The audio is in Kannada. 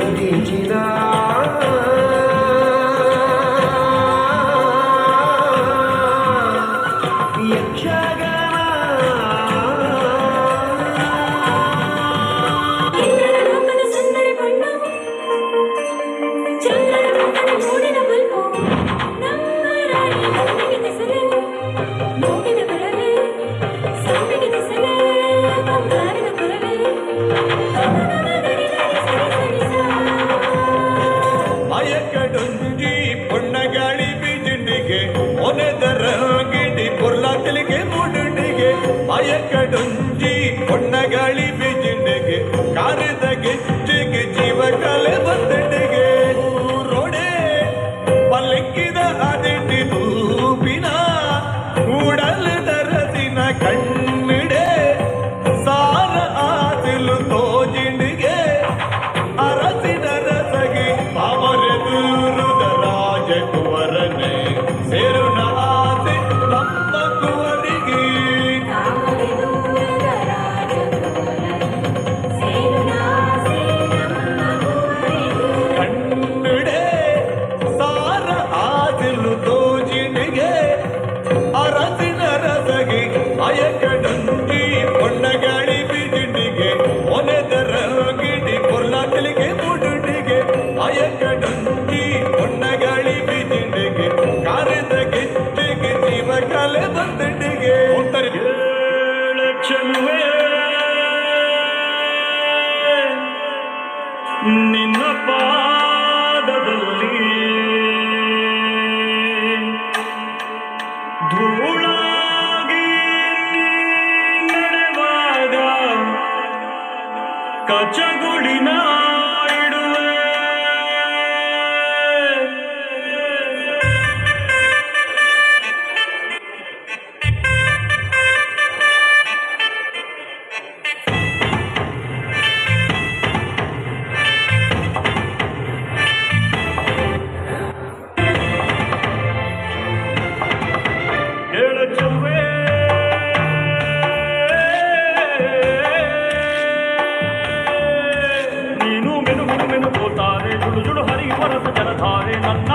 ದೇವದಿಂಚಿನ ಬತ್ತಗೆ ಜೀವ ಕಲೆ ಬತ್ತಡಿಗೆ ರೋಡೆ ಪಲ್ಲಕ್ಕಿದ ಅದೆಟ್ಟಿ ತೂಪಿನ ಕೂಡಲು ಕಣ್ಣಿಡೆ ಸಾರ ತೋಜಿಂಡಿಗೆ ಅರಸಿನ ರಸಗಿ ಅವರ ನಿನ್ನ ಪಾದದಲ್ಲಿ. ಧೂಳಾಗಿ ನಡೆವಾಗ ಕಚಗುಡಿನ ಹರಿವರದ ಜಲಧಾರೆ ನನ್ನ